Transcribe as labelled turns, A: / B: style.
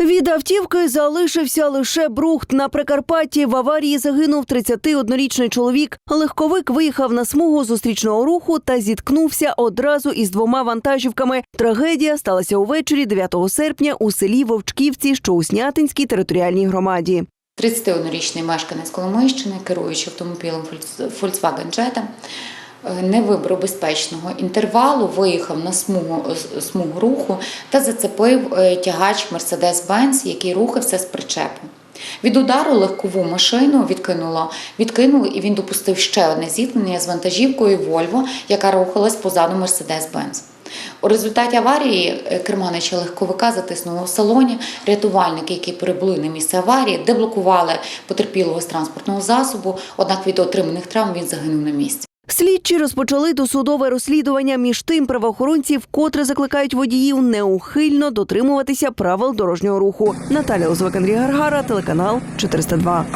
A: Від автівки залишився лише брухт. На Прикарпатті в аварії загинув 31-річний чоловік. Легковик виїхав на смугу зустрічного руху та зіткнувся одразу із двома вантажівками. Трагедія сталася увечері 9 серпня у селі Вовчківці, що у Снятинській територіальній громаді.
B: 31-річний мешканець Коломийщини, керуючи автомобілем Volkswagen Jetta, не вибрав безпечного інтервалу, виїхав на смугу, смугу руху та зацепив е, тягач Mercedes-Benz, який рухався з причепом. Від удару легкову машину відкинуло, відкинули, і він допустив ще одне зіткнення з вантажівкою Volvo, яка рухалась позаду Mercedes-Benz. У результаті аварії е, керманича легковика затиснуло в салоні. Рятувальники, які прибули на місце аварії, деблокували потерпілого з транспортного засобу. Однак від отриманих травм він загинув на місці.
A: Слідчі розпочали досудове розслідування. Між тим правоохоронці вкотре закликають водіїв неухильно дотримуватися правил дорожнього руху. Наталя Озвик, Андрій Гаргара, телеканал 402.